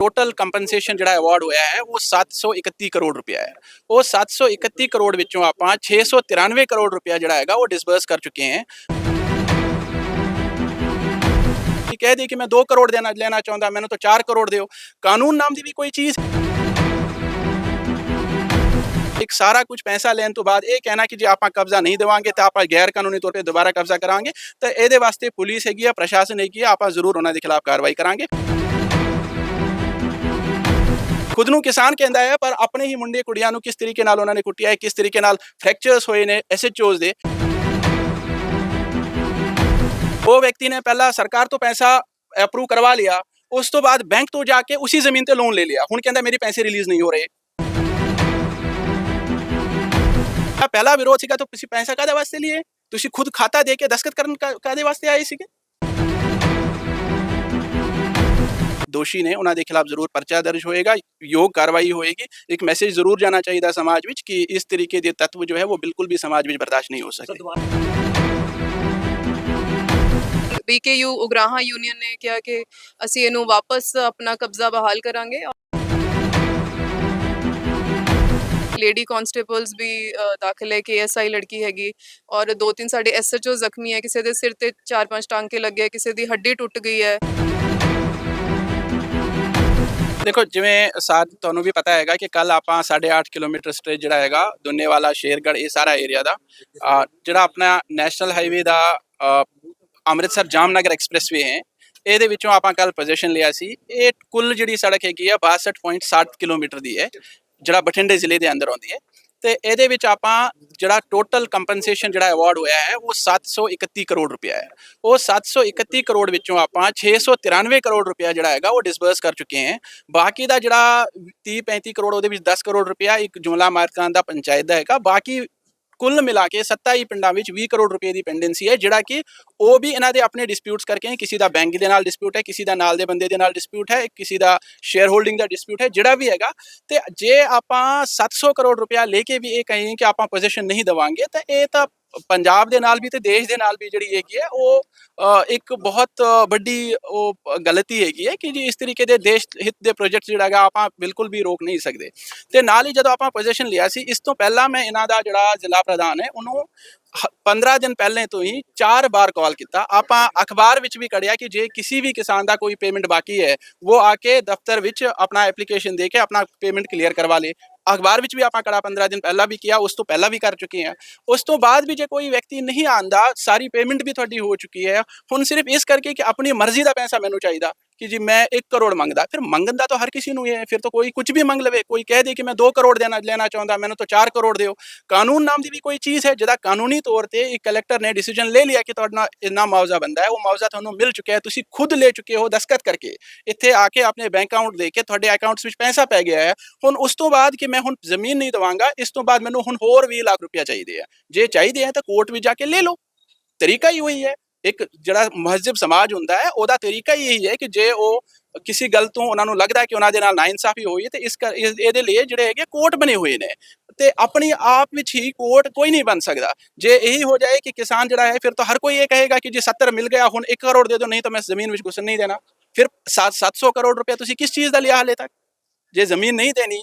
Total compensation ਜਿਹੜਾ award ਹੋਇਆ ਹੈ, ਉਹ 731 ਕਰੋੜ ਰੁਪਇਆ ਹੈ। ਉਹ 731 ਕਰੋੜ ਵਿੱਚੋਂ ਆਪਾਂ 693 ਕਰੋੜ ਰੁਪਇਆ ਜਿਹੜਾ ਹੈਗਾ, ਉਹ ਡਿਸਬਰਸ ਕਰ ਚੁੱਕੇ ਹਾਂ। ਕਿ ਕਹਿ ਦੇ ਕਿ ਮੈਂ 2 ਕਰੋੜ ਦੇਣਾ, ਲੈਣਾ ਚਾਹੁੰਦਾ, ਮੈਨੂੰ ਤਾਂ 4 ਕਰੋੜ ਦਿਓ। ਕਾਨੂੰਨ ਨਾਮ ਦੀ ਵੀ ਕੋਈ ਚੀਜ਼ ਇੱਕ ਸਾਰਾ ਕੁਝ ਪੈਸਾ ਲੈਣ ਤੋਂ ਬਾਅਦ ਇਹ ਕਹਿਣਾ ਕਿ ਜੇ ਆਪਾਂ ਕਬਜ਼ਾ ਨਹੀਂ ਦੇਵਾਂਗੇ, ਤਾਂ ਆਪਾਂ ਗੈਰ ਕਾਨੂੰਨੀ ਤੌਰ ਤੇ ਦੁਬਾਰਾ ਕਬਜ਼ਾ ਕਰਾਂਗੇ। ਤਾਂ ਇਹਦੇ ਵਾਸਤੇ ਪੁਲਿਸ ਹੈਗੀ ਆ, ਪ੍ਰਸ਼ਾਸਨ ਹੈਗੀ ਆ, ਆਪਾਂ ਜ਼ਰੂਰ ਉਹਨਾਂ ਦੇ ਖਿਲਾਫ ਕਾਰਵਾਈ ਕਰਾਂਗੇ। ਖੁਦ ਨੂੰ ਕਿਸਾਨ ਕਹਿੰਦਾ ਹੈ, ਪਰ ਆਪਣੇ ਹੀ ਮੁੰਡੇ ਕੁੜੀਆਂ ਨੂੰ ਕਿਸ ਤਰੀਕੇ ਨਾਲ ਉਹਨਾਂ ਨੇ ਕੁੱਟਿਆ ਹੈ, ਕਿਸ ਤਰੀਕੇ ਨਾਲ ਫ੍ਰੈਕਚਰਸ ਹੋਏ ਨੇ ਐਸਐਚਓਜ਼ ਦੇ। ਉਹ ਵਿਅਕਤੀ ਨੇ ਪਹਿਲਾਂ ਸਰਕਾਰ ਤੋਂ ਪੈਸਾ ਅਪਰੂਵ ਕਰਵਾ ਲਿਆ, ਉਸ ਤੋਂ ਬਾਅਦ ਬੈਂਕ ਤੋਂ ਜਾ ਕੇ ਉਸੇ ਜ਼ਮੀਨ ਤੇ ਲੋਨ ਲੈ ਲਿਆ। ਹੁਣ ਕਹਿੰਦਾ ਮੇਰੇ ਪੈਸੇ ਰਿਲੀਜ਼ ਨਹੀਂ ਹੋ ਰਹੇ। ਪਹਿਲਾ ਵਿਰੋਧ ਸੀਗਾ, ਤਾਂ ਤੁਸੀਂ ਪੈਸਾ ਕਾਦੇ ਵਾਸਤੇ ਲਈਏ ਤੁਸੀਂ ਖੁਦ ਖਾਤਾ ਦੇ ਕੇ ਦਸਤਖਤ ਕਰਨ ਕਾ- ਵਾਸਤੇ ਆਏ ਸੀਗੇ? ਦੋਸ਼ੀ ਨੇ ਉਹਨਾਂ ਦੇ ਖਿਲਾਫ ਜ਼ਰੂਰ ਪਰਚਾ ਦਰਜ ਹੋਏਗਾ ਯੋਗ ਕਾਰਵਾਈ ਹੋਏਗੀ ਇੱਕ ਮੈਸੇਜ ਜ਼ਰੂਰ ਜਾਣਾ ਚਾਹੀਦਾ ਸਮਾਜ ਵਿੱਚ ਕਿ ਇਸ ਤਰੀਕੇ ਦੇ ਤੱਤਵ ਜੋ ਹੈ ਉਹ ਬਿਲਕੁਲ ਵੀ ਸਮਾਜ ਵਿੱਚ ਬਰਦਾਸ਼ਤ ਨਹੀਂ ਹੋ ਸਕਦੇ ਬੀਕੇਯੂ ਉਗਰਾਹਾਂ ਯੂਨੀਅਨ ਨੇ ਕਿਹਾ ਕਿ ਅਸੀਂ ਇਹਨੂੰ ਵਾਪਸ ਆਪਣਾ ਕਬਜ਼ਾ ਬਹਾਲ ਕਰਾਂਗੇ ਲੇਡੀ ਕਨਸਟੇਬਲਸ ਵੀ ਦਾਖਲ ਹੈ ਕੇਐਸਆਈ ਲੜਕੀ ਹੈਗੀ ਔਰ ਦੋ ਤਿੰਨ ਸਾਡੇ ਐਸਐਚਓ ਜ਼ਖਮੀ ਹੈ ਕਿਸੇ ਦੇ ਸਿਰ ਤੇ ਚਾਰ ਪੰਜ ਟਾਂਕੇ ਲੱਗੇ ਕਿਸੇ ਦੀ ਹੱਡੀ ਟੁੱਟ ਗਈ ਹੈ ਦੇਖੋ, ਜਿਵੇਂ ਸਾ, ਤੁਹਾਨੂੰ ਵੀ ਪਤਾ ਹੈਗਾ ਕਿ ਕੱਲ ਆਪਾਂ 8.5 ਕਿਲੋਮੀਟਰ ਸਟ੍ਰੇਚ ਜਿਹੜਾ ਹੈਗਾ ਦੁੰਨੇਵਾਲਾ ਸ਼ੇਰਗੜ੍ਹ, ਇਹ ਸਾਰਾ ਏਰੀਆ ਦਾ ਜਿਹੜਾ ਆਪਣਾ ਨੈਸ਼ਨਲ ਹਾਈਵੇ ਦਾ ਅੰਮ੍ਰਿਤਸਰ ਜਾਮਨਗਰ ਐਕਸਪ੍ਰੈਸਵੇ ਹੈ, ਇਹਦੇ ਵਿੱਚੋਂ ਆਪਾਂ ਕੱਲ ਪੋਜੀਸ਼ਨ ਲਿਆ ਸੀ, ਇਹ ਕੁੱਲ ਜਿਹੜੀ ਸੜਕ ਹੈਗੀ ਆ 62.7 ਕਿਲੋਮੀਟਰ ਦੀ ਹੈ, ਜਿਹੜਾ ਬਠਿੰਡੇ ਜ਼ਿਲ੍ਹੇ ਦੇ ਅੰਦਰ ਆਉਂਦੀ ਹੈ। ਤੇ ਇਹਦੇ ਵਿੱਚ ਆਪਾਂ ਜਿਹੜਾ ਟੋਟਲ ਕੰਪਨਸੇਸ਼ਨ ਜਿਹੜਾ ਅਵਾਰਡ ਹੋਇਆ ਹੈ, ਉਹ 731 ਕਰੋੜ ਰੁਪਇਆ ਹੈ। ਉਹ 731 ਕਰੋੜ ਵਿੱਚੋਂ ਆਪਾਂ 693 ਕਰੋੜ ਰੁਪਇਆ ਜਿਹੜਾ ਹੈਗਾ, ਉਹ ਡਿਸਬਰਸ ਕਰ ਚੁੱਕੇ ਹਾਂ। ਬਾਕੀ ਦਾ ਜਿਹੜਾ 30 35 ਕਰੋੜ, ਉਹਦੇ ਵਿੱਚ 10 ਕਰੋੜ ਰੁਪਇਆ ਇੱਕ ਜੁਮਲਾ ਮਾਰਕਾਂ ਦਾ ਪੰਚਾਇਤ ਦਾ ਹੈਗਾ। ਬਾਕੀ ਕੁੱਲ ਮਿਲਾ ਕੇ 27 ਪਿੰਡਾਂ ਵਿੱਚ 20 ਕਰੋੜ ਰੁਪਏ ਦੀ ਪੈਂਡੈਂਸੀ ਹੈ, ਜਿਹੜਾ ਕਿ ਉਹ ਵੀ ਇਹਨਾਂ ਦੇ ਆਪਣੇ ਡਿਸਪਿਊਟਸ ਕਰਕੇ ਕਿਸੇ ਦਾ ਬੈਂਕ ਦੇ ਨਾਲ ਡਿਸਪਿਊਟ ਹੈ, ਕਿਸੇ ਦਾ ਨਾਲ ਦੇ ਬੰਦੇ ਦੇ ਨਾਲ ਡਿਸਪਿਊਟ ਹੈ, ਕਿਸੇ ਦਾ ਸ਼ੇਅਰ ਹੋਲਡਿੰਗ ਦਾ ਡਿਸਪਿਊਟ ਹੈ, ਜਿਹੜਾ ਵੀ ਹੈਗਾ। ਤੇ ਜੇ ਆਪਾਂ 700 ਕਰੋੜ ਰੁਪਇਆ ਲੈ ਕੇ ਵੀ ਇਹ ਕਹੀਏ ਕਿ ਆਪਾਂ ਪੋਜੀਸ਼ਨ ਨਹੀਂ ਦਵਾਂਗੇ, ਤਾਂ ਇਹ ਤਾਂ ਪੰਜਾਬ ਦੇ ਨਾਲ ਵੀ ਤੇ ਦੇਸ਼ ਦੇ ਨਾਲ ਵੀ ਜਿਹੜੀ ਹੈਗੀ ਹੈ, ਉਹ ਇੱਕ ਬਹੁਤ ਵੱਡੀ ਉਹ ਗਲਤੀ ਹੈਗੀ ਹੈ ਕਿ ਜੀ ਇਸ ਤਰੀਕੇ ਦੇ ਦੇਸ਼ ਹਿੱਤ ਦੇ ਪ੍ਰੋਜੈਕਟ ਜਿਹੜਾ ਹੈਗਾ ਆਪਾਂ ਬਿਲਕੁਲ ਵੀ ਰੋਕ ਨਹੀਂ ਸਕਦੇ। ਤੇ ਨਾਲ ਹੀ ਜਦੋਂ ਆਪਾਂ ਪੋਜੀਸ਼ਨ ਲਿਆ ਸੀ, ਇਸ ਤੋਂ ਪਹਿਲਾਂ ਮੈਂ ਇਹਨਾਂ ਦਾ ਜਿਹੜਾ ਜ਼ਿਲ੍ਹਾ ਪ੍ਰਧਾਨ ਹੈ, ਉਹਨੂੰ ਹ- 15 ਦਿਨ ਪਹਿਲੇ ਤੋਂ ਹੀ ਚਾਰ ਵਾਰ ਕਾਲ ਕੀਤਾ। ਆਪਾਂ ਅਖਬਾਰ ਵਿੱਚ ਵੀ ਕੜਿਆ ਕਿ ਜੇ ਕਿਸੇ ਵੀ ਕਿਸਾਨ ਦਾ ਕੋਈ ਪੇਮੈਂਟ ਬਾਕੀ ਹੈ, ਉਹ ਆ ਕੇ ਦਫ਼ਤਰ ਵਿੱਚ ਆਪਣਾ ਐਪਲੀਕੇਸ਼ਨ ਦੇ ਕੇ ਆਪਣਾ ਪੇਮੈਂਟ ਕਲੀਅਰ ਕਰਵਾ ਲੇ। ਅਖਬਾਰ ਵਿੱਚ ਵੀ ਆਪਾਂ ਕੜਾ 15 ਦਿਨ ਪਹਿਲਾਂ ਵੀ ਕੀਤਾ ਉਸ ਤੋਂ ਪਹਿਲਾਂ ਵੀ ਕਰ ਚੁੱਕੇ ਹਾਂ। ਉਸ ਤੋਂ ਬਾਅਦ ਵੀ ਜੇ ਕੋਈ ਵਿਅਕਤੀ ਨਹੀਂ ਆਂਦਾ ਸਾਰੀ ਪੇਮੈਂਟ ਵੀ ਤੁਹਾਡੀ ਹੋ ਚੁੱਕੀ ਹੈ। ਹੁਣ ਸਿਰਫ ਇਸ ਕਰਕੇ ਕਿ ਆਪਣੀ ਮਰਜ਼ੀ ਦਾ ਪੈਸਾ ਮੈਨੂੰ ਚਾਹੀਦਾ। ਕਿ ਜੀ ਮੈਂ 1 ਕਰੋੜ ਮੰਗਦਾ, ਫਿਰ ਮੰਗਣ ਦਾ ਤਾਂ ਹਰ ਕਿਸੇ ਨੂੰ ਹੀ ਹੈ, ਫਿਰ ਤਾਂ ਕੋਈ ਕੁਝ ਵੀ ਮੰਗ ਲਵੇ, ਕੋਈ ਕਹਿ ਦੇ ਕਿ ਮੈਂ 2 ਕਰੋੜ ਦੇਣਾ, ਲੈਣਾ ਚਾਹੁੰਦਾ, ਮੈਨੂੰ ਤਾਂ 4 ਕਰੋੜ ਦਿਓ। ਕਾਨੂੰਨ ਨਾਮ ਦੀ ਵੀ ਕੋਈ ਚੀਜ਼ ਹੈ, ਜਿਹਦਾ ਕਾਨੂੰਨੀ ਤੌਰ ਤੇ ਇੱਕ ਕਲੈਕਟਰ ਨੇ ਡਿਸੀਜਨ ਲੈ ਲਿਆ ਕਿ ਤੁਹਾਡਾ ਇੰਨਾ ਮੁਆਵਜ਼ਾ ਬੰਦਾ ਹੈ, ਉਹ ਮੁਆਵਜ਼ਾ ਤੁਹਾਨੂੰ ਮਿਲ ਚੁੱਕਿਆ ਹੈ, ਤੁਸੀਂ ਖੁਦ ਲੈ ਚੁੱਕੇ ਹੋ ਦਸਤਖਤ ਕਰਕੇ। ਇੱਥੇ ਆ ਕੇ ਆਪਣੇ ਬੈਂਕ ਅਕਾਊਂਟ ਦੇ ਕੇ ਤੁਹਾਡੇ ਅਕਾਊਂਟਸ ਵਿੱਚ ਪੈਸਾ ਪੈ ਗਿਆ ਹੈ। ਹੁਣ ਉਸ ਤੋਂ ਬਾਅਦ ਕਿ ਮੈਂ ਹੁਣ ਜ਼ਮੀਨ ਨਹੀਂ ਦਵਾਂਗਾ, ਇਸ ਤੋਂ ਬਾਅਦ ਮੈਨੂੰ ਹੁਣ ਹੋਰ 20 ਲੱਖ ਰੁਪਇਆ ਚਾਹੀਦੇ ਆ ਜੇ ਚਾਹੀਦੇ ਆ ਤਾਂ ਕੋਰਟ ਵਿੱਚ ਜਾ ਕੇ ਲੈ ਲਓ। ਤਰੀਕਾ ਹੀ ਉਹੀ ਹੈ। ਇੱਕ ਜਿਹੜਾ ਮਹੱਜ਼ਬ ਸਮਾਜ ਹੁੰਦਾ ਹੈ, ਉਹਦਾ ਤਰੀਕਾ ਹੀ ਇਹੀ ਹੈ ਕਿ ਜੇ ਉਹ ਕਿਸੇ ਗੱਲ ਤੋਂ ਉਹਨਾਂ ਨੂੰ ਲੱਗਦਾ ਕਿ ਉਹਨਾਂ ਦੇ ਨਾਲ ਨਾਇਨਸਾਫੀ ਹੋਈ ਹੈ, ਤੇ ਇਸ ਇਹਦੇ ਲਈ ਜਿਹੜੇ ਹੈਗੇ ਕੋਰਟ ਬਣੇ ਹੋਏ ਨੇ। ਤੇ ਆਪਣੀ ਆਪ ਵਿੱਚ ਹੀ ਕੋਰਟ ਕੋਈ ਨਹੀਂ ਬਣ ਸਕਦਾ। ਜੇ ਇਹੀ ਹੋ ਜਾਏ ਕਿ ਕਿਸਾਨ ਜਿਹੜਾ ਹੈ, ਫਿਰ ਤਾਂ ਹਰ ਕੋਈ ਇਹ ਕਹੇਗਾ ਕਿ ਜੇ 70 ਮਿਲ ਗਿਆ, ਹੁਣ 1 ਕਰੋੜ ਦੇ ਦਿਓ, ਨਹੀਂ ਤਾਂ ਮੈਂ ਜ਼ਮੀਨ ਵਿੱਚ ਘੁਸਣ ਨਹੀਂ ਦੇਣਾ। ਫਿਰ 700 ਕਰੋੜ ਰੁਪਏ ਤੁਸੀਂ ਕਿਸ ਚੀਜ਼ ਦਾ ਲਿਆ ਹਾਲੇ ਤੱਕ? ਜੇ ਜ਼ਮੀਨ ਨਹੀਂ ਦੇਣੀ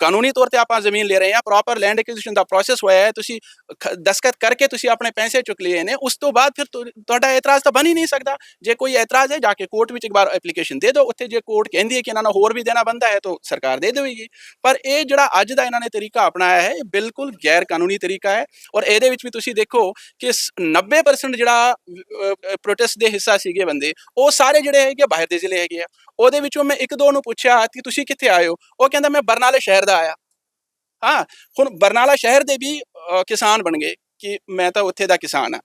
ਕਾਨੂੰਨੀ ਤੌਰ ਤੇ ਆਪਾਂ ਜ਼ਮੀਨ ਲੈ ਰਹੇ ਹਾਂ ਪ੍ਰੋਪਰ ਲੈਂਡ ਐਕੁਜੀਸ਼ਨ ਦਾ ਪ੍ਰੋਸੈਸ ਹੋਇਆ ਹੈ, ਤੁਸੀਂ ਖ- ਦਸਤਖਤ ਕਰਕੇ ਤੁਸੀਂ ਆਪਣੇ ਪੈਸੇ ਚੁੱਕ ਲਏ ਨੇ, ਉਸ ਤੋਂ ਬਾਅਦ ਫਿਰ ਤੁਹਾਡਾ ਇਤਰਾਜ਼ ਤਾਂ ਬਣ ਹੀ ਨਹੀਂ ਸਕਦਾ। ਜੇ ਕੋਈ ਇਤਰਾਜ਼ ਹੈ, ਜਾ ਕੇ ਕੋਰਟ ਵਿੱਚ ਇੱਕ ਵਾਰ ਐਪਲੀਕੇਸ਼ਨ ਦੇ ਦਿਓ, ਉੱਥੇ ਜੇ ਕੋਰਟ ਕਹਿੰਦੀ ਹੈ ਕਿ ਇਹਨਾਂ ਨੂੰ ਹੋਰ ਵੀ ਦੇਣਾ ਬੰਦਾ ਹੈ, ਤਾਂ ਸਰਕਾਰ ਦੇ ਦੇਵੇਗੀ। ਪਰ ਇਹ ਜਿਹੜਾ ਅੱਜ ਦਾ ਇਹਨਾਂ ਨੇ ਤਰੀਕਾ ਅਪਣਾਇਆ ਹੈ, ਇਹ ਬਿਲਕੁਲ ਗੈਰ ਕਾਨੂੰਨੀ ਤਰੀਕਾ ਹੈ ਔਰ ਇਹਦੇ ਵਿੱਚ ਵੀ ਤੁਸੀਂ ਦੇਖੋ ਕਿ ਸ- 90% ਜਿਹੜਾ ਪ੍ਰੋਟੈਸਟ ਦੇ ਹਿੱਸਾ ਸੀਗੇ ਬੰਦੇ, ਉਹ ਸਾਰੇ ਜਿਹੜੇ ਹੈਗੇ ਬਾਹਰ ਦੇ ਜ਼ਿਲ੍ਹੇ ਹੈਗੇ ਆ। ਉਹਦੇ ਵਿੱਚੋਂ ਮੈਂ ਇੱਕ ਦੋ ਨੂੰ ਪੁੱਛਿਆ ਕਿ ਤੁਸੀਂ ਕਿੱਥੇ ਆਏ ਹੋ? ਉਹ ਕਹਿੰਦਾ ਮੈਂ ਬਰਨਾਲੇ ਸ਼ਹਿਰ ਦਾ ਆਇਆ। ਹਾਂ, ਹੁਣ ਬਰਨਾਲਾ ਸ਼ਹਿਰ ਦੇ ਵੀ ਕਿਸਾਨ ਬਣ ਗਏ ਕਿ ਮੈਂ ਤਾਂ ਉੱਥੇ ਦਾ ਕਿਸਾਨ ਆ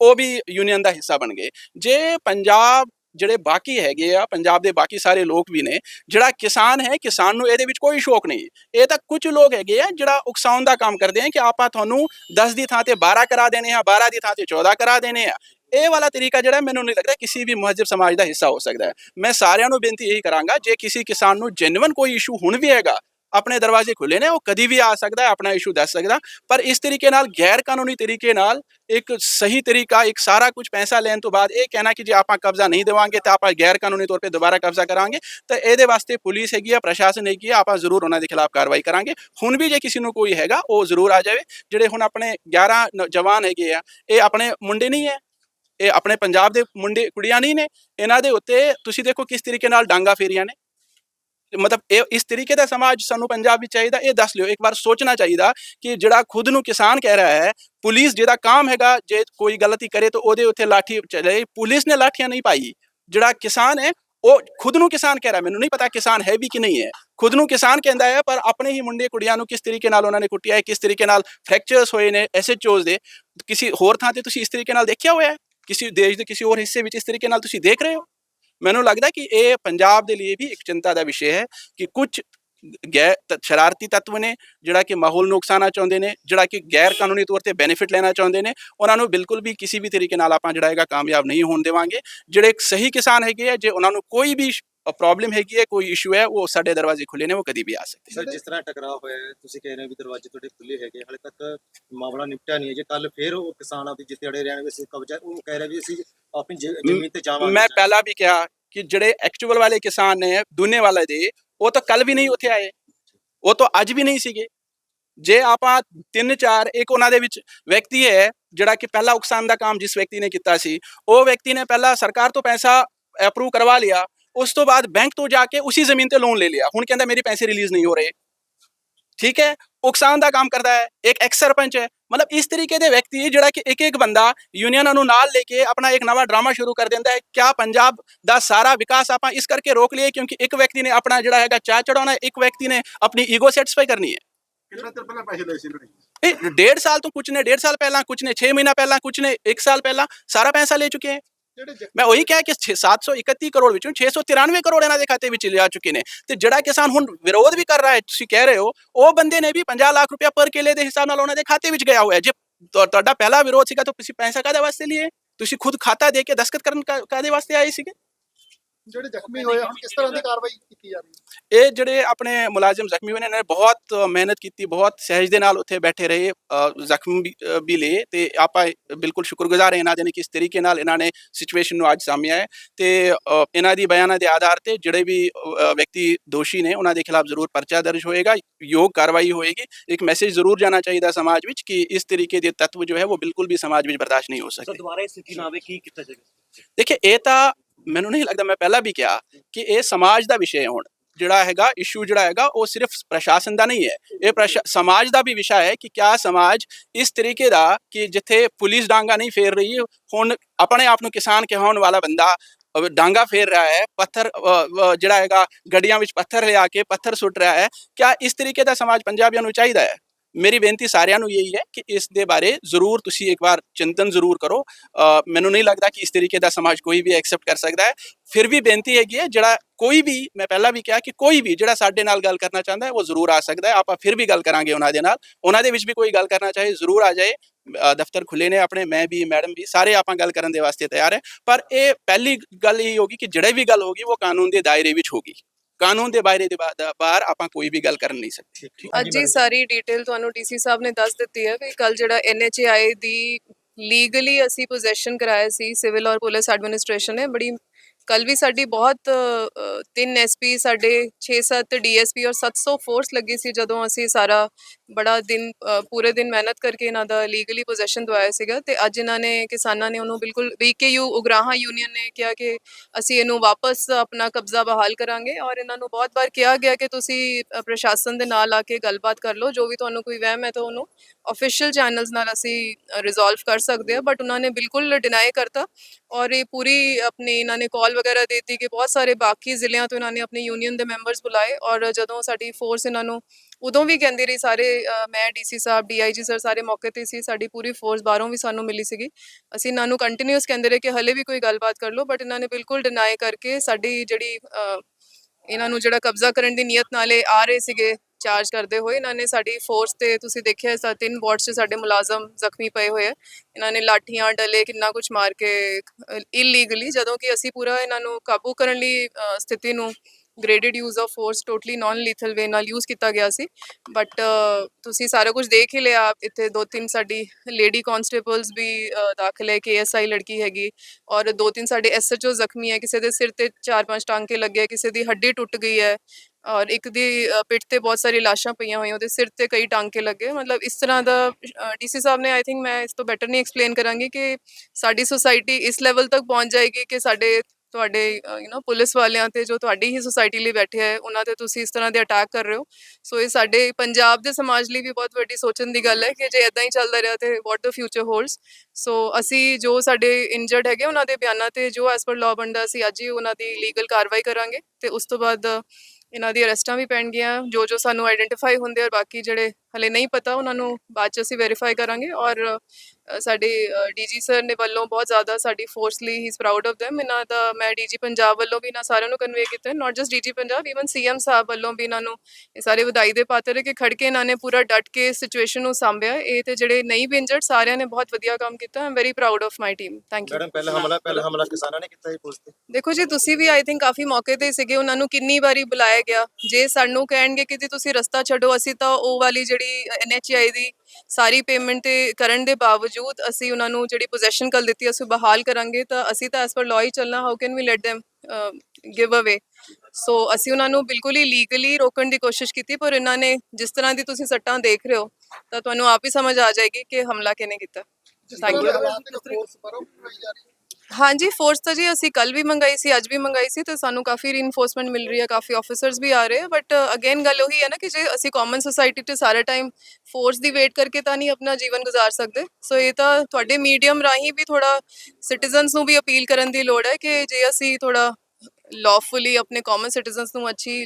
ਉਹ ਵੀ ਯੂਨੀਅਨ ਦਾ ਹਿੱਸਾ ਬਣ ਗਏ। ਜੇ ਪੰਜਾਬ ਜਿਹੜੇ ਬਾਕੀ ਹੈਗੇ ਆ, ਪੰਜਾਬ ਦੇ ਬਾਕੀ ਸਾਰੇ ਲੋਕ ਵੀ ਨੇ, ਜਿਹੜਾ ਕਿਸਾਨ ਹੈ, ਕਿਸਾਨ ਨੂੰ ਇਹਦੇ ਵਿੱਚ ਕੋਈ ਸ਼ੌਕ ਨਹੀਂ। ਇਹ ਤਾਂ ਕੁਝ ਲੋਕ ਹੈਗੇ ਆ ਜਿਹੜਾ ਉਕਸਾਉਣ ਦਾ ਕੰਮ ਕਰਦੇ ਆ ਕਿ ਆਪਾਂ ਤੁਹਾਨੂੰ 10 ਦੀ ਥਾਂ ਤੇ 12 ਕਰਾ ਦੇਣੇ ਆ 12 ਦੀ ਥਾਂ ਤੇ 14 ਕਰਾ ਦੇਣੇ ਆ। ਇਹ ਵਾਲਾ ਤਰੀਕਾ ਜਿਹੜਾ ਮੈਨੂੰ ਨਹੀਂ ਲੱਗਦਾ ਕਿਸੇ ਵੀ ਮਹੱਜਬ ਸਮਾਜ ਦਾ ਹਿੱਸਾ ਹੋ ਸਕਦਾ ਹੈ। ਮੈਂ ਸਾਰਿਆਂ ਨੂੰ ਬੇਨਤੀ ਇਹੀ ਕਰਾਂਗਾ, ਜੇ ਕਿਸੇ ਕਿਸਾਨ ਨੂੰ ਜੈਨੂਇਨ ਕੋਈ ਇਸ਼ੂ ਹੁਣ ਵੀ ਹੈਗਾ ਆਪਣੇ ਦਰਵਾਜ਼ੇ ਖੁੱਲੇ ਨੇ, ਉਹ ਕਦੀ ਵੀ ਆ ਸਕਦਾ ਹੈ, ਆਪਣਾ ਇਸ਼ੂ ਦੱਸ ਸਕਦਾ। ਪਰ ਇਸ ਤਰੀਕੇ ਨਾਲ ਗੈਰ ਕਾਨੂੰਨੀ ਤਰੀਕੇ ਨਾਲ, ਇੱਕ ਸਹੀ ਤਰੀਕਾ, ਇੱਕ ਸਾਰਾ ਕੁਝ ਪੈਸਾ ਲੈਣ ਤੋਂ ਬਾਅਦ ਇਹ ਕਹਿਣਾ ਕਿ ਜੇ ਆਪਾਂ ਕਬਜ਼ਾ ਨਹੀਂ ਦੇਵਾਂਗੇ, ਤਾਂ ਆਪਾਂ ਗੈਰ ਕਾਨੂੰਨੀ ਤੌਰ ਤੇ ਦੁਬਾਰਾ ਕਬਜ਼ਾ ਕਰਾਂਗੇ, ਤਾਂ ਇਹਦੇ ਵਾਸਤੇ ਪੁਲਿਸ ਹੈਗੀ ਆ, ਪ੍ਰਸ਼ਾਸਨ ਹੈਗੀ ਆ, ਆਪਾਂ ਜ਼ਰੂਰ ਉਹਨਾਂ ਦੇ ਖਿਲਾਫ ਕਾਰਵਾਈ ਕਰਾਂਗੇ। ਹੁਣ ਵੀ ਜੇ ਕਿਸੇ ਨੂੰ ਕੋਈ ਹੈਗਾ, ਉਹ ਜ਼ਰੂਰ ਆ ਜਾਵੇ। ਜਿਹੜੇ ਹੁਣ ਆਪਣੇ 11 ਨ- ਜਵਾਨ ਹੈਗੇ ਆ, ਇਹ ਆਪਣੇ ਮੁੰਡੇ ਨਹੀਂ ਹੈ। ਇਹ ਆਪਣੇ ਪੰਜਾਬ ਦੇ ਮੁੰਡੇ, ਕੁੜੀਆਂ ਨਹੀਂ ਨੇ। ਇਹਨਾਂ ਦੇ ਉੱਤੇ ਤੁਸੀਂ ਦੇਖੋ ਕਿਸ ਤਰੀਕੇ ਨਾਲ ਡਾਂਗਾ ਫੇਰੀਆਂ ਨੇ। ਮਤਲਬ ਇਹ ਇਸ ਤਰੀਕੇ ਦਾ ਸਮਾਜ ਸਾਨੂੰ ਪੰਜਾਬ ਵਿੱਚ ਚਾਹੀਦਾ, ਇਹ ਦੱਸ ਲਿਓ, ਇੱਕ ਵਾਰ ਸੋਚਣਾ ਚਾਹੀਦਾ ਕਿ ਜਿਹੜਾ ਖੁਦ ਨੂੰ ਕਿਸਾਨ ਕਹਿ ਰਿਹਾ ਹੈ, ਪੁਲਿਸ ਜਿਹਦਾ ਕੰਮ ਹੈਗਾ, ਜੇ ਕੋਈ ਗਲਤੀ ਕਰੇ ਤਾਂ ਉਹਦੇ ਉੱਤੇ ਲਾਠੀ ਚਲੇ, ਪੁਲਿਸ ਨੇ ਲਾਠੀਆਂ ਨਹੀਂ ਪਾਈ। ਜਿਹੜਾ ਕਿਸਾਨ ਹੈ, ਉਹ ਖੁਦ ਨੂੰ ਕਿਸਾਨ ਕਹਿ ਰਿਹਾ, ਮੈਨੂੰ ਨਹੀਂ ਪਤਾ ਕਿਸਾਨ ਹੈ ਵੀ ਕਿ ਨਹੀਂ ਹੈ। ਖੁਦ ਨੂੰ ਕਿਸਾਨ ਕਹਿੰਦਾ ਹੈ, ਪਰ ਆਪਣੇ ਹੀ ਮੁੰਡੇ ਕੁੜੀਆਂ ਨੂੰ ਕਿਸ ਤਰੀਕੇ ਨਾਲ ਉਹਨਾਂ ਨੇ ਕੁੱਟਿਆ ਹੈ, ਕਿਸ ਤਰੀਕੇ ਨਾਲ ਫ੍ਰੈਕਚਰਸ ਹੋਏ ਨੇ ਐਸਐਚਓਜ਼ ਦੇ, ਕਿਸੇ ਹੋਰ ਥਾਂ ਤੇ ਤੁਸੀਂ ਇਸ ਤਰੀਕੇ ਨਾਲ ਦੇਖਿਆ ਹੋਇਆ ਹੈ? ਕਿਸੇ ਦੇਸ਼ ਦੇ ਕਿਸੇ ਹੋਰ ਹਿੱਸੇ ਵਿੱਚ ਇਸ ਤਰੀਕੇ ਨਾਲ ਤੁਸੀਂ ਦੇਖ ਰਹੇ ਹੋ? ਮੈਨੂੰ ਲੱਗਦਾ ਕਿ ਇਹ ਪੰਜਾਬ ਦੇ ਲਈ ਵੀ ਇੱਕ ਚਿੰਤਾ ਦਾ ਵਿਸ਼ੇ ਹੈ ਕਿ ਕੁਝ ਗੈਰ ਸ਼ਰਾਰਤੀ ਤੱਤਵ ਨੇ ਜਿਹੜਾ ਕਿ ਮਾਹੌਲ ਨੁਕਸਾਨਾ ਚਾਹੁੰਦੇ ਨੇ, ਜਿਹੜਾ ਕਿ ਗੈਰ ਕਾਨੂੰਨੀ ਤੌਰ ਤੇ ਬੈਨੀਫਿਟ ਲੈਣਾ ਚਾਹੁੰਦੇ ਨੇ, ਉਹਨਾਂ ਨੂੰ ਬਿਲਕੁਲ ਵੀ ਕਿਸੇ ਵੀ ਤਰੀਕੇ ਨਾਲ ਆਪਾਂ ਜਿਹੜਾ ਹੈਗਾ ਕਾਮਯਾਬ ਨਹੀਂ ਹੋਣ ਦੇਵਾਂਗੇ। ਜਿਹੜੇ ਸਹੀ ਕਿਸਾਨ ਹੈਗੇ ਆ, ਜੇ ਉਹਨਾਂ ਨੂੰ ਕੋਈ ਵੀ ਪ੍ਰੋਬਲਮ ਹੈਗੀ ਹੈ ਕੋਈ ਇਸ਼ੂ ਹੈ ਉਹ ਸਾਡੇ ਦਰਵਾਜ਼ੇ ਖੁੱਲੇ ਨੇ ਉਹ ਕਦੀ ਵੀ ਆ ਸਕਦੇ ਸਰ ਜਿਸ ਤਰ੍ਹਾਂ ਟਕਰਾਅ ਹੋਇਆ ਹੈ ਤੁਸੀਂ ਕਹਿ ਰਹੇ ਹੋ ਵੀ ਦਰਵਾਜ਼ੇ ਤੁਹਾਡੇ ਖੁੱਲੇ ਹੈਗੇ ਹਾਲੇ ਤੱਕ ਮਾਮਲਾ ਨਿਪਟਿਆ ਨਹੀਂ ਹੈ ਜੇ ਕੱਲ ਫੇਰ ਉਹ ਕਿਸਾਨ ਆਪਦੀ ਜਿੱਤੇ ਅੜੇ ਰਹਿਣਗੇ ਅਸੀਂ ਕਬਜ਼ਾ ਉਹ ਕਹਿ ਰਿਹਾ ਵੀ ਅਸੀਂ ਆਪਣੀ ਜ- ਜ਼ਮੀਨ ਤੇ ਜਾਵਾਂਗੇ ਮੈਂ ਪਹਿਲਾਂ ਵੀ ਕਿਹਾ ਕਿ ਜਿਹੜੇ ਐਕਚੁਅਲ ਵਾਲੇ ਕਿਸਾਨ ਨੇ ਦੁਨੇ ਵਾਲੇ ਦੇ ਉਹ ਤਾਂ ਕੱਲ ਵੀ ਨਹੀਂ ਉੱਥੇ ਆਏ। ਉਹ ਤਾਂ ਅੱਜ ਵੀ ਨਹੀਂ ਸੀਗੇ। ਜੇ ਆਪਾਂ ਤਿੰਨ ਚਾਰ ਇੱਕ ਉਹਨਾਂ ਦੇ ਵਿੱਚ ਵਿਅਕਤੀ ਹੈ ਜਿਹੜਾ ਕਿ ਪਹਿਲਾ ਉਕਸਾਨ ਦਾ ਕੰਮ ਜਿਸ ਵਿਅਕਤੀ ਨੇ ਕੀਤਾ ਸੀ ਉਹ ਵਿਅਕਤੀ ਨੇ ਪਹਿਲਾਂ ਸਰਕਾਰ ਤੋਂ ਪੈਸਾ ਅਪਰੂਵ ਕਰਵਾ ਲਿਆ ਉਸ ਤੋਂ ਬਾਅਦ ਬੈਂਕ ਤੋਂ ਜਾ ਕੇ ਉਸੇ ਜ਼ਮੀਨ ਤੇ ਲੋਨ ਲੈ ਲਿਆ ਹੁਣ ਕਹਿੰਦਾ ਮੇਰੇ ਪੈਸੇ ਰਿਲੀਜ਼ ਨਹੀਂ ਹੋ ਰਹੇ ਠੀਕ ਹੈ ਉਕਸਾਨ ਦਾ ਕੰਮ ਕਰਦਾ ਹੈ ਇੱਕ ਐਕਸ ਸਰਪੰਚ ਹੈ ਮਤਲਬ ਇਸ ਤਰੀਕੇ ਦੇ ਵਿਅਕਤੀ ਜਿਹੜਾ ਕਿ ਇੱਕ ਇੱਕ ਬੰਦਾ ਯੂਨੀਅਨਾਂ ਨੂੰ ਨਾਲ ਲੈ ਕੇ ਆਪਣਾ ਇੱਕ ਨਵਾਂ ਡਰਾਮਾ ਸ਼ੁਰੂ ਕਰ ਦਿੰਦਾ ਹੈ ਕਿਆ ਪੰਜਾਬ ਦਾ ਸਾਰਾ ਵਿਕਾਸ ਆਪਾਂ ਇਸ ਕਰਕੇ ਰੋਕ ਲਈਏ ਕਿਉਂਕਿ ਇੱਕ ਵਿਅਕਤੀ ਨੇ ਆਪਣਾ ਜਿਹੜਾ ਹੈਗਾ ਚਾਹ ਚੜਾਉਣਾ ਹੈ ਇੱਕ ਵਿਅਕਤੀ ਨੇ ਆਪਣੀ ਈਗੋ ਸੈਟੀਸਫਾਈ ਕਰਨੀ ਹੈ ਕਿੰਨਾ ਚਿਰ ਪਹਿਲਾਂ ਪੈਸੇ ਲਏ ਸੀ ਇਹਨਾਂ ਨੇ ਇਹ ਡੇਢ ਸਾਲ ਤੋਂ ਕੁਝ ਨੇ ਡੇਢ ਸਾਲ ਪਹਿਲਾਂ ਕੁਝ ਨੇ 6 ਮਹੀਨਾ ਪਹਿਲਾਂ ਕੁਝ ਨੇ 1 ਸਾਲ ਪਹਿਲਾਂ ਸਾਰਾ ਪੈਸਾ ਲੈ ਚੁੱਕੇ ਹੈ ਮੈਂ ਉਹੀ ਕਿਹਾ ਕਿ 6 731 ਕਰੋੜ ਵਿੱਚੋਂ 693 ਕਰੋੜ ਇਹਨਾਂ ਦੇ ਖਾਤੇ ਵਿੱਚ ਲਿਆ ਚੁੱਕੇ ਨੇ। ਤੇ ਜਿਹੜਾ ਕਿਸਾਨ ਹੁਣ ਵਿਰੋਧ ਵੀ ਕਰ ਰਿਹਾ ਹੈ, ਤੁਸੀਂ ਕਹਿ ਰਹੇ ਹੋ, ਉਹ ਬੰਦੇ ਨੇ ਵੀ 50 ਲੱਖ ਰੁਪਇਆ ਪਰ ਕਿਲੇ ਦੇ ਹਿਸਾਬ ਨਾਲ ਉਹਨਾਂ ਦੇ ਖਾਤੇ ਵਿੱਚ ਗਿਆ ਹੋਇਆ ਜੇ ਤੁਹਾਡਾ ਪਹਿਲਾ ਵਿਰੋਧ ਸੀਗਾ ਤਾਂ ਤੁਸੀਂ ਪੈਸਾ ਕਾਦੇ ਵਾਸਤੇ ਲਈਏ ਤੁਸੀਂ ਖੁਦ ਖਾਤਾ ਦੇ ਕੇ ਦਸਖਤ ਕਰਨ ਕਾ- ਕਾਹਦੇ ਵਾਸਤੇ ਆਏ ਸੀਗੇ? ਜਿਹੜੇ ਜ਼ਖਮੀ ਹੋਏ ਹੁਣ ਕਿਸ ਤਰ੍ਹਾਂ ਦੀ ਕਾਰਵਾਈ ਕੀਤੀ ਜਾ ਰਹੀ ਹੈ? ਇਹ ਜਿਹੜੇ ਆਪਣੇ ਮੁਲਾਜ਼ਮ ਜ਼ਖਮੀ ਹੋਏ ਨੇ ਇਹਨਾਂ ਨੇ ਬਹੁਤ ਮਿਹਨਤ ਕੀਤੀ ਬਹੁਤ ਸਹਿਜ ਦੇ ਨਾਲ ਉੱਥੇ ਬੈਠੇ ਰਹੇ ਅ, ਜ਼ਖਮ ਵੀ ਅ, ਵੀ ਲਏ ਤੇ ਆਪਾਂ ਬਿਲਕੁਲ ਸ਼ੁਕਰਗੁਜ਼ਾਰ ਹਾਂ ਇਹਨਾਂ ਦੇ ਨੇ ਕਿਸ ਤਰੀਕੇ ਨਾਲ ਇਹਨਾਂ ਨੇ ਸਿਚੁਏਸ਼ਨ ਨੂੰ ਅੱਜ ਸਾਹਮਣੇ ਆਏ ਤੇ ਅ, ਇਹਨਾਂ ਦੀ ਬਿਆਨਾਂ ਦੇ ਆਧਾਰ ਤੇ ਜਿਹੜੇ ਵੀ ਅ, ਵਿਅਕਤੀ ਦੋਸ਼ੀ ਨੇ ਉਹਨਾਂ ਦੇ ਖਿਲਾਫ ਜ਼ਰੂਰ ਪਰਚਾ ਦਰਜ ਹੋਏਗਾ ਯੋਗ ਕਾਰਵਾਈ ਹੋਏਗੀ। ਇੱਕ ਮੈਸੇਜ ਜ਼ਰੂਰ ਜਾਣਾ ਚਾਹੀਦਾ ਸਮਾਜ ਵਿੱਚ ਕਿ ਇਸ ਤਰੀਕੇ ਦੇ ਤੱਤਵ ਜੋ ਹੈ ਉਹ ਬਿਲਕੁਲ ਵੀ ਸਮਾਜ ਵਿੱਚ ਬਰਦਾਸ਼ਤ ਨਹੀਂ ਹੋ ਸਕਦੇ। ਦੁਬਾਰਾ ਇਹ ਸਥਿਤੀ ਨਾ ਆਵੇ ਕੀ ਕੀਤਾ ਦੇਖਿਏ ਇਹ ਤਾਂ ਮੈਨੂੰ ਨਹੀਂ ਲੱਗਦਾ, ਮੈਂ ਪਹਿਲਾਂ ਵੀ ਕਿਹਾ ਕਿ ਇਹ ਸਮਾਜ ਦਾ ਵਿਸ਼ੇ ਹੁਣ। ਜਿਹੜਾ ਹੈਗਾ ਇਸ਼ੂ ਜਿਹੜਾ ਹੈਗਾ, ਉਹ ਸਿਰਫ ਪ੍ਰਸ਼ਾਸਨ ਦਾ ਨਹੀਂ ਹੈ। ਇਹ ਪ੍ਰਸ਼ਾ- ਸਮਾਜ ਦਾ ਵੀ ਵਿਸ਼ਾ ਹੈ ਕਿ ਕਿਆ ਸਮਾਜ ਇਸ ਤਰੀਕੇ ਦਾ ਕਿ ਜਿੱਥੇ ਪੁਲਿਸ ਡਾਂਗਾ ਨਹੀਂ ਫੇਰ ਰਹੀ, ਹੁਣ ਆਪਣੇ ਆਪ ਨੂੰ ਕਿਸਾਨ ਕਹਾਉਣ ਵਾਲਾ ਬੰਦਾ ਡਾਂਗਾ ਫੇਰ ਰਿਹਾ ਹੈ, ਪੱਥਰ ਜਿਹੜਾ ਹੈਗਾ, ਗੱਡੀਆਂ ਵਿੱਚ ਪੱਥਰ ਲਿਆ ਕੇ ਪੱਥਰ ਸੁੱਟ ਰਿਹਾ ਹੈ, ਕਿਆ ਇਸ ਤਰੀਕੇ ਦਾ ਸਮਾਜ ਪੰਜਾਬੀਆਂ ਨੂੰ ਚਾਹੀਦਾ ਹੈ? ਮੇਰੀ ਬੇਨਤੀ ਸਾਰਿਆਂ ਨੂੰ ਇਹੀ ਹੈ ਕਿ ਇਸ ਦੇ ਬਾਰੇ ਜ਼ਰੂਰ ਤੁਸੀਂ ਇੱਕ ਵਾਰ ਚਿੰਤਨ ਜ਼ਰੂਰ ਕਰੋ। ਮੈਨੂੰ ਨਹੀਂ ਲੱਗਦਾ ਕਿ ਇਸ ਤਰੀਕੇ ਦਾ ਸਮਾਜ ਕੋਈ ਵੀ ਐਕਸੈਪਟ ਕਰ ਸਕਦਾ ਹੈ। ਫਿਰ ਵੀ ਬੇਨਤੀ ਹੈਗੀ ਹੈ, ਜਿਹੜਾ ਕੋਈ ਵੀ, ਮੈਂ ਪਹਿਲਾਂ ਵੀ ਕਿਹਾ ਕਿ ਕੋਈ ਵੀ ਜਿਹੜਾ ਸਾਡੇ ਨਾਲ ਗੱਲ ਕਰਨਾ ਚਾਹੁੰਦਾ ਹੈ, ਉਹ ਜ਼ਰੂਰ ਆ ਸਕਦਾ ਹੈ। ਆਪਾਂ ਫਿਰ ਵੀ ਗੱਲ ਕਰਾਂਗੇ ਉਹਨਾਂ ਦੇ ਨਾਲ। ਉਹਨਾਂ ਦੇ ਵਿੱਚ ਵੀ ਕੋਈ ਗੱਲ ਕਰਨਾ ਚਾਹੇ ਜ਼ਰੂਰ ਆ ਜਾਏ। ਦਫ਼ਤਰ ਖੁੱਲੇ ਨੇ ਆਪਣੇ, ਮੈਂ ਵੀ, ਮੈਡਮ ਵੀ, ਸਾਰੇ ਆਪਾਂ ਗੱਲ ਕਰਨ ਦੇ ਵਾਸਤੇ ਤਿਆਰ ਹੈ। ਪਰ ਇਹ ਪਹਿਲੀ ਗੱਲ ਇਹ ਹੋਗੀ ਕਿ ਜਿਹੜੇ ਵੀ ਗੱਲ ਹੋਗੀ, ਉਹ ਕਾਨੂੰਨ ਦੇ ਦਾਇਰੇ ਵਿੱਚ ਹੋਗੀ। ਕਾਨੂੰਨ ਦੇ ਦਾਇਰੇ ਦੇ ਬਾਹਰ ਆਪਾਂ ਕੋਈ ਵੀ ਗੱਲ ਕਰ ਨਹੀਂ ਸਕਦੇ। ਅੱਜ ਹੀ ਸਾਰੀ ਡਿਟੇਲ ਤੁਹਾਨੂੰ ਡੀਸੀ ਸਾਹਿਬ ਨੇ ਦੱਸ ਦਿੱਤੀ ਹੈ ਕਿ ਕੱਲ ਜਿਹੜਾ ਐਨਐਚਏਆਈ ਦੀ ਲੀਗਲੀ ਅਸੀਂ ਪੋਜੈਸ਼ਨ ਕਰਾਇਆ ਸੀ ਸਿਵਲ ਔਰ ਪੁਲਿਸ ਐਡਮਿਨਿਸਟ੍ਰੇਸ਼ਨ ਨੇ ਬੜੀ ਕੱਲ ਵੀ ਸਾਡੀ ਬਹੁਤ ਤਿੰਨ ਐਸਪੀ ਸਾਡੇ 6-7 ਡੀਐਸਪੀ ਔਰ 700 ਫੋਰਸ ਲੱਗੀ ਸੀ ਜਦੋਂ ਅਸੀਂ ਸਾਰਾ ਬੜਾ ਦਿਨ ਅ, ਪੂਰੇ ਦਿਨ ਮਿਹਨਤ ਕਰਕੇ ਇਹਨਾਂ ਦਾ ਲੀਗਲੀ ਪੋਜੈਸ਼ਨ ਦਵਾਇਆ ਸੀਗਾ ਤੇ ਅੱਜ ਇਹਨਾਂ ਨੇ ਕਿਸਾਨਾਂ ਨੇ ਉਹਨੂੰ ਬਿਲਕੁਲ ਵੀਕੇਯੂ ਉਗਰਾਹਾਂ ਯੂਨੀਅਨ ਨੇ ਕਿਹਾ ਕਿ ਅਸੀਂ ਇਹਨੂੰ ਵਾਪਸ ਆਪਣਾ ਕਬਜ਼ਾ ਬਹਾਲ ਕਰਾਂਗੇ ਔਰ ਇਹਨਾਂ ਨੂੰ ਬਹੁਤ ਵਾਰ ਕਿਹਾ ਗਿਆ ਕਿ ਤੁਸੀਂ ਅ, ਪ੍ਰਸ਼ਾਸਨ ਦੇ ਨਾਲ ਆ ਕੇ ਗੱਲਬਾਤ ਕਰ ਲਓ ਜੋ ਵੀ ਤੁਹਾਨੂੰ ਕੋਈ ਵਹਿਮ ਹੈ ਤਾਂ ਉਹਨੂੰ ਅਫੀਸ਼ੀਅਲ ਚੈਨਲਸ ਨਾਲ ਅਸੀਂ ਰਿਜ਼ੋਲਵ ਕਰ ਸਕਦੇ ਹਾਂ ਬਟ ਉਹਨਾਂ ਨੇ ਬਿਲਕੁਲ ਡਿਨਾਈ ਕਰਤਾ ਔਰ ਇਹ ਪੂਰੀ ਆਪਣੀ ਇਹਨਾਂ ਨੇ ਕਾਲ ਵਗੈਰਾ ਦਿੱਤੀ ਕਿ ਬਹੁਤ ਸਾਰੇ ਬਾਕੀ ਜ਼ਿਲ੍ਹਿਆਂ ਤੋਂ ਇਹਨਾਂ ਨੇ ਆਪਣੀ ਯੂਨੀਅਨ ਦੇ ਮੈਂਬਰਸ ਬੁਲਾਏ ਔਰ ਜਦੋਂ ਸਾਡੀ ਫੋਰਸ ਇਹਨਾਂ ਨੂੰ ਉਦੋਂ ਵੀ ਕਹਿੰਦੀ ਰਹੀ ਸਾਰੇ ਅ, ਮੈਂ ਡੀਸੀ ਸਾਹਿਬ ਡੀਆਈਜੀ ਸਰ ਸਾਰੇ ਮੌਕੇ ਤੇ ਸੀ ਸਾਡੀ ਪੂਰੀ ਫੋਰਸ ਬਾਹਰੋਂ ਵੀ ਸਾਨੂੰ ਮਿਲੀ ਸੀਗੀ। ਅਸੀਂ ਇਹਨਾਂ ਨੂੰ ਕੰਟੀਨਿਊਸ ਕਹਿੰਦੇ ਰਹੇ ਕਿ ਹਲੇ ਵੀ ਕੋਈ ਗੱਲਬਾਤ ਕਰ ਲਓ ਬਟ ਇਹਨਾਂ ਨੇ ਬਿਲਕੁਲ ਡਿਨਾਈ ਕਰਕੇ ਸਾਡੀ ਜਿਹੜੀ ਅ, ਇਹਨਾਂ ਨੂੰ ਜਿਹੜਾ ਕਬਜ਼ਾ ਕਰਨ ਦੀ ਨੀਅਤ ਨਾਲੇ ਆ ਰਹੇ ਸੀਗੇ ਚਾਰਜ ਕਰਦੇ ਹੋਏ ਇਹਨਾਂ ਨੇ ਸਾਡੀ ਫੋਰਸ ਤੇ ਤੁਸੀਂ ਦੇਖਿਆ ਸਾ ਤਿੰਨ ਵਾਰਡਸ 'ਚ ਸਾਡੇ ਮੁਲਾਜ਼ਮ ਜ਼ਖਮੀ ਪਏ ਹੋਏ ਆ। ਇਹਨਾਂ ਨੇ ਲਾਠੀਆਂ ਡਲੇ ਕਿੰਨਾ ਕੁਝ ਮਾਰ ਕੇ ਇਲੀਗਲੀ ਜਦੋਂ ਕਿ ਅਸੀਂ ਪੂਰਾ ਇਹਨਾਂ ਨੂੰ ਕਾਬੂ ਕਰਨ ਲਈ ਅ, ਸਥਿਤੀ ਨੂੰ graded use of force totally non lethal way ਨਾਲ ਯੂਜ਼ ਕੀਤਾ ਗਿਆ ਸੀ। ਬਟ ਤੁਸੀਂ ਸਾਰਾ ਕੁਝ ਦੇਖ ਹੀ ਲਿਆ, ਇੱਥੇ ਦੋ ਤਿੰਨ ਸਾਡੀ ਲੇਡੀ ਕਨਸਟੇਬਲਸ ਵੀ ਦਾਖਲ ਹੈ ਕੇਐਸਆਈ ਲੜਕੀ ਹੈਗੀ। ਔਰ ਦੋ ਤਿੰਨ ਸਾਡੇ ਐਸਐਚਓ ਜ਼ਖਮੀ ਹੈ, ਕਿਸੇ ਦੇ ਸਿਰ ਤੇ ਚਾਰ ਪੰਜ ਟਾਂਕੇ ਲੱਗੇ ਕਿਸੇ ਦੀ ਹੱਡੀ ਟੁੱਟ ਗਈ ਹੈ। ਔਰ ਇੱਕ ਦੀ ਪਿੱਠ ਤੇ ਬਹੁਤ ਸਾਰੀ ਲਾਸ਼ਾਂ ਪਈਆਂ ਹੋਈਆਂ, ਉਹਦੇ ਸਿਰ ਤੇ ਕਈ ਟਾਂਕੇ ਲੱਗੇ। ਮਤਲਬ ਇਸ ਤਰ੍ਹਾਂ ਦਾ ਡੀਸੀ ਸਾਹਿਬ ਨੇ ਆਈ ਥਿੰਕ ਮੈਂ ਇਸ ਤੋਂ ਬੈਟਰ ਨਹੀਂ ਐਕਸਪਲੇਨ ਕਰਾਂਗੀ ਕਿ ਸਾਡੀ ਸੁਸਾਇਟੀ ਇਸ ਲੈਵਲ ਤੱਕ ਪਹੁੰਚ ਜਾਏਗੀ ਕਿ ਸਾਡੇ ਤੁਹਾਡੇ ਯੂ نو ਪੁਲਿਸ ਵਾਲਿਆਂ ਤੇ ਜੋ ਤੁਹਾਡੀ ਹੀ ਸੁਸਾਇਟੀ ਲਈ ਬੈਠੇ ਹੈ, ਉਹਨਾਂ ਤੇ ਤੁਸੀਂ ਇਸ ਤਰ੍ਹਾਂ ਦੇ ਅਟੈਕ ਕਰ ਰਹੇ ਹੋ। ਸੋ ਇਹ ਸਾਡੇ ਪੰਜਾਬ ਦੇ ਸਮਾਜ ਲਈ ਵੀ ਬਹੁਤ ਵੱਡੀ ਸੋਚਣ ਦੀ ਗੱਲ ਹੈ ਕਿ ਜੇ ਇਦਾਂ ਹੀ ਚੱਲਦਾ ਰਿਹਾ ਤੇ ਵਾਟ ਦ ਫਿਊਚਰ ਹੋਲਡਸ ਸੋ ਅਸੀਂ ਜੋ ਸਾਡੇ ਇੰਜਰਡ ਹੈਗੇ, ਉਹਨਾਂ ਦੇ ਬਿਆਨਾਂ ਤੇ ਜੋ ਐਸ ਪਰ ਲਾਅ ਬਣਦਾ, ਅਸੀਂ ਅੱਜ ਹੀ ਉਹਨਾਂ ਦੀ ਲੀਗਲ ਕਾਰਵਾਈ ਕਰਾਂਗੇ ਤੇ ਉਸ ਤੋਂ ਬਾਅਦ ਇਹਨਾਂ ਦੀ ਅਰੈਸਟਾਂ ਵੀ ਪੈਣਗੀਆਂ ਜੋ ਜੋ ਸਾਨੂੰ ਆਈਡੈਂਟੀਫਾਈ ਹੁੰਦੇ ਔਰ ਬਾਕੀ ਜਿਹੜੇ ਹਲੇ ਨਹੀਂ ਪਤਾ ਉਹਨਾਂ ਨੂੰ ਬਾਅਦ ਚ ਅਸੀਂ ਵੈਰੀਫਾਈ ਕਰਾਂਗੇ ਔਰ ਅ, ਸਾਡੇ ਡੀਜੀ ਸਰ ਨੇ ਵੱਲੋਂ ਬਹੁਤ ਜ਼ਿਆਦਾ ਸਾਡੀ ਫੋਰਸ ਲਈ ਹੀ ਇਜ਼ ਪ੍ਰਾਊਡ ਆਫ them ਇਹਨਾਂ ਦਾ ਮੈਂ ਡੀਜੀ ਪੰਜਾਬ ਵੱਲੋਂ ਵੀ ਇਹਨਾਂ ਸਾਰਿਆਂ ਨੂੰ ਕਨਵੇ ਕੀਤਾ not just DG Punjab even CM ਸਾਹਿਬ ਵੱਲੋਂ ਵੀ ਇਹਨਾਂ ਨੂੰ ਇਹ ਸਾਰੇ ਵਧਾਈ ਦੇ ਪਾਤਰ ਹੈ ਕਿ ਖੜ ਕੇ ਇਹਨਾਂ ਨੇ ਪੂਰਾ ਡਟ ਕੇ ਸਿਚੁਏਸ਼ਨ ਨੂੰ ਸੰਭਿਆ। ਇਹ ਤੇ ਜਿਹੜੇ ਨਹੀਂ ਵੀ ਇੰਜਰਡ ਸਾਰਿਆਂ ਨੇ ਬਹੁਤ ਵਧੀਆ ਕੰਮ ਕੀਤਾ। I'm very proud of my team thank you madam ਪਹਿਲਾ ਹਮਲਾ ਪਹਿਲਾ ਹਮਲਾ ਕਿਸਾਨਾਂ ਨੇ ਕੀਤਾ ਹੈ ਪੁਲਿਸ ਤੇ? ਦੇਖੋ ਜੀ ਤੁਸੀਂ ਵੀ ਆਈ ਥਿੰਕ ਕਾਫੀ ਮੌਕੇ ਤੇ ਸੀਗੇ ਉਹਨਾਂ ਨੂੰ ਕਿੰਨੀ ਵਾਰੀ ਬੁਲਾਇਆ ਗਿਆ। ਜੇ ਸਾਨੂੰ ਕਹਿਣਗੇ ਕਿ ਜੀ ਤੁਸੀਂ ਰਸਤਾ ਛੱਡੋ ਅਸੀਂ ਤਾਂ ਉਹ ਵਾਲੀ ਜਿਹੜੀ ਐਨਐਚਆਈ ਦੀ ਸਾਰੀ ਪੇਮੈਂਟ ਤੇ ਕਰਨ ਦੇ ਬਾਵਜੂਦ ਅਸੀਂ ਉਹਨਾਂ ਨੂੰ ਜਿਹੜੀ ਪੋਜੀਸ਼ਨ ਕੱਲ ਦਿੱਤੀ ਅਸੀਂ ਬਹਾਲ ਕਰਾਂਗੇ ਤਾਂ ਅਸੀਂ ਤਾਂ ਐਸ ਪਰ ਲਾਅ ਹੀ ਚੱਲਣਾ how can we let them give away so ਅਸੀਂ ਉਹਨਾਂ ਨੂੰ ਬਿਲਕੁਲ ਹੀ ਲੀਗਲੀ ਰੋਕਣ ਦੀ ਕੋਸ਼ਿਸ਼ ਕੀਤੀ ਪਰ ਇਹਨਾਂ ਨੇ ਜਿਸ ਤਰ੍ਹਾਂ ਦੀ ਤੁਸੀਂ ਸੱਟਾਂ ਦੇਖ ਰਹੇ ਹੋ ਤਾਂ ਤੁਹਾਨੂੰ ਆਪ ਹੀ ਸਮਝ ਆ ਜਾਏਗੀ ਕਿ ਹਮਲਾ ਕਿਹਨੇ ਕੀਤਾ। ਥੈਂਕ ਯੂ ਹਾਂਜੀ ਫੋਰਸ ਤਾਂ ਜੀ ਅਸੀਂ ਕੱਲ ਵੀ ਮੰਗਾਈ ਸੀ, ਅੱਜ ਵੀ ਮੰਗਾਈ ਸੀ, ਤੇ ਸਾਨੂੰ ਕਾਫੀ ਰੀਇਨਫੋਰਸਮੈਂਟ ਮਿਲ ਰਹੀ ਹੈ, ਕਾਫੀ ਆਫੀਸਰਸ ਵੀ ਆ ਰਹੇ ਆ ਬਟ ਅਗੇਨ ਗੱਲ ਉਹੀ ਹੈ ਨਾ ਕਿ ਜੇ ਅਸੀਂ ਕਾਮਨ ਸੋਸਾਇਟੀ ਤੇ ਸਾਰਾ ਟਾਈਮ ਫੋਰਸ ਦੀ ਵੇਟ ਕਰਕੇ ਤਾਂ ਨਹੀਂ ਆਪਣਾ ਜੀਵਨ ਗੁਜ਼ਾਰ ਸਕਦੇ ਸੋ ਇਹ ਤਾਂ ਤੁਹਾਡੇ ਮੀਡੀਅਮ ਰਾਹੀਂ ਵੀ ਥੋੜਾ ਸਿਟੀਜ਼ਨਸ ਨੂੰ ਵੀ ਅਪੀਲ ਕਰਨ ਦੀ ਲੋੜ ਹੈ ਕਿ ਜੇ ਅਸੀਂ ਥੋੜਾ ਲawfully ਆਪਣੇ ਕਾਮਨ ਸਿਟੀਜ਼ਨਸ ਨੂੰ ਅੱਛੀ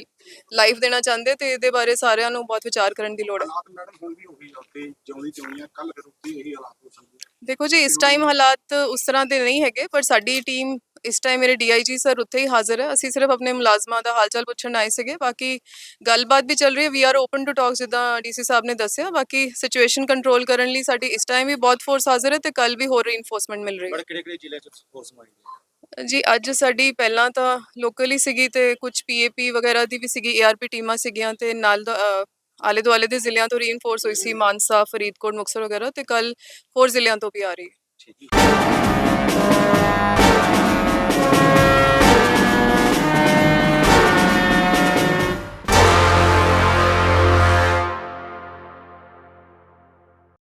ਲਾਈਫ ਦੇਣਾ ਚਾਹੁੰਦੇ, ਤੇ ਇਹਦੇ ਬਾਰੇ ਸਾਰਿਆਂ ਨੂੰ ਬਹੁਤ ਵਿਚਾਰ ਕਰਨ ਦੀ ਲੋੜ ਹੈ। ਹਾਲਾਤ ਮੈਡਮ ਹੁਣ ਵੀ ਉਹੀ ਆ ਉੱਤੇ ਜਿਉਂਦੀ ਜਿਉਂਦੀਆਂ ਕੱਲ ਫਿਰ ਉੱਤੇ ਇਹੀ ਹਾਲਾਤ ਹੋ ਸਕਦੇ ਦੇਖੋ ਜੀ ਇਸ ਟਾਈਮ ਹਾਲਾਤ ਉਸ ਤਰ੍ਹਾਂ ਦੇ ਨਹੀਂ ਹੈਗੇ ਪਰ ਸਾਡੀ ਟੀਮ ਇਸ ਟਾਈਮ ਮੇਰੇ ਡੀਆਈਜੀ ਸਰ ਉੱਥੇ ਹੀ ਹਾਜ਼ਰ ਹੈ। ਅਸੀਂ ਸਿਰਫ ਆਪਣੇ ਮੁਲਾਜ਼ਮਾਂ ਦਾ ਹਾਲਚਾਲ ਪੁੱਛਣ ਆਏ ਸੀਗੇ। ਬਾਕੀ ਗੱਲਬਾਤ ਵੀ ਚੱਲ ਰਹੀ ਹੈ। We are open to talk ਜਿੱਦਾਂ ਡੀਸੀ ਸਾਹਿਬ ਨੇ ਦੱਸਿਆ। ਬਾਕੀ ਸਿਚੁਏਸ਼ਨ ਕੰਟਰੋਲ ਕਰਨ ਲਈ ਸਾਡੀ ਇਸ ਟਾਈਮ ਵੀ ਬਹੁਤ ਫੋਰਸ ਹਾਜ਼ਰ ਹੈ ਤੇ ਕੱਲ ਵੀ ਹੋਰ ਰੀਇਨਫੋਰਸਮੈਂਟ ਮਿਲ ਰਹੀ ਬੜੇ ਕਿਹੜੇ ਕਿਹੜੇ ਜ਼ਿਲ੍ਹੇ ਚ ਫੋਰਸ ਮਾਰੀ ਹੈ ਜੀ ਅੱਜ ਸਾਡੀ ਪਹਿਲਾਂ ਤਾਂ ਲੋਕਲੀ ਸੀਗੀ ਤੇ ਕੁਝ ਪੀਏਪੀ ਵਗੈਰਾ ਦੀ ਵੀ ਸੀਗੀ ਏਆਰਪੀ ਟੀਮਾਂ ਸੀਗੀਆਂ ਤੇ ਨਾਲ ਆਲੇ ਦੁਆਲੇ ਦੇ ਜ਼ਿਲ੍ਹਿਆਂ ਤੋਂ ਰੀਇਨਫੋਰਸ ਹੋਈ ਸੀ ਮਾਨਸਾ, ਫਰੀਦਕੋਟ, ਮੁਕਤਸਰ ਵਗੈਰਾ ਤੇ ਕੱਲ ਹੋਰ ਜ਼ਿਲ੍ਹਿਆਂ ਤੋਂ ਵੀ ਆ ਰਹੀ ਹੈ। ਠੀਕ